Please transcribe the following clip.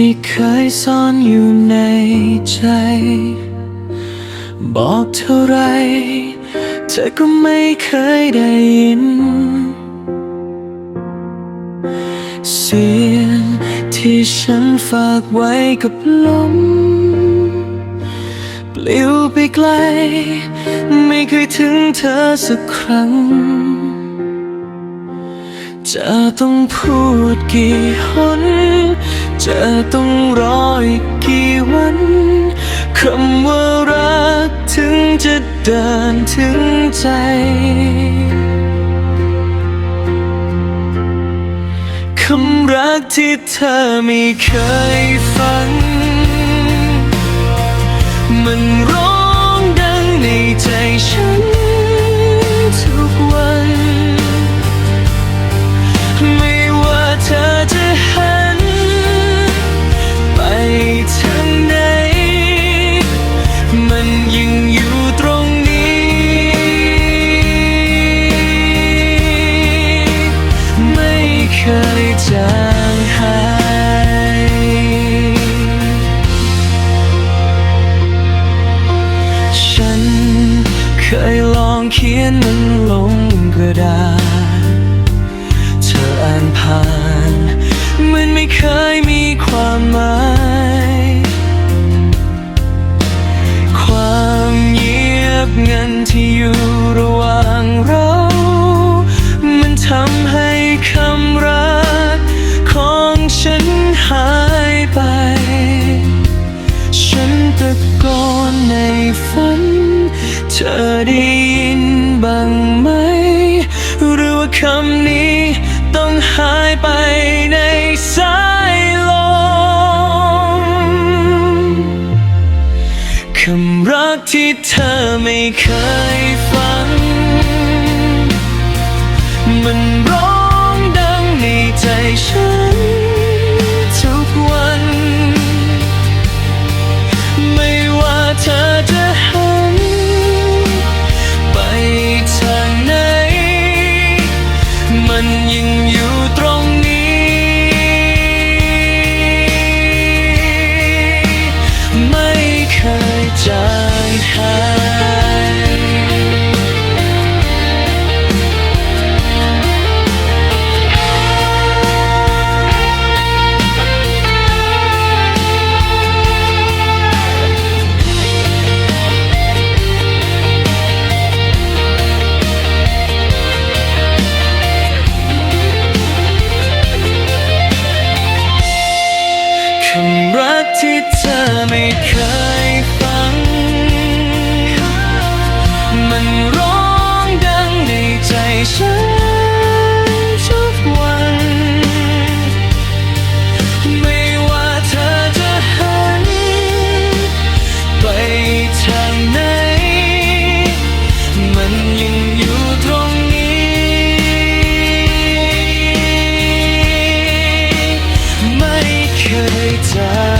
ที่เคยซ่อนอยู่ในใจ บอกเท่าไร เธอก็ไม่เคยได้ยิน เสียงที่ฉันฝากไว้กับลม ปลิวไปไกล ไม่เคยถึงเธอสักครั้ง จะต้องพูดกี่หน จะต้องรออีกกี่วัน คำว่ารักถึงจะเดินถึงใจ คำรักที่เธอไม่เคยฟัง ธอได้ยินบ้างไหม หรือว่าคำนี้ต้องหายไปในสายลมคำรักที่เธอไม่เคยฟัง มันร้องดังในใจฉัน มัน รักที่เธอไม่เคย ไ